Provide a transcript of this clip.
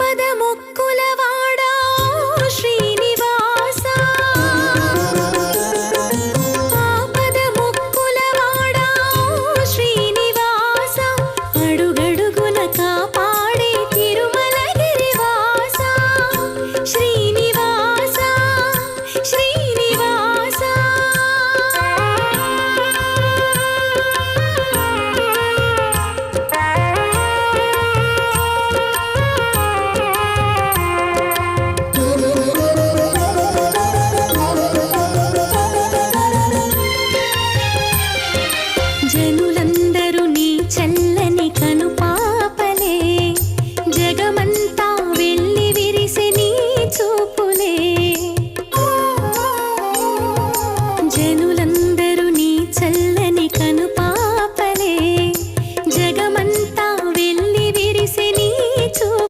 పదము జనుల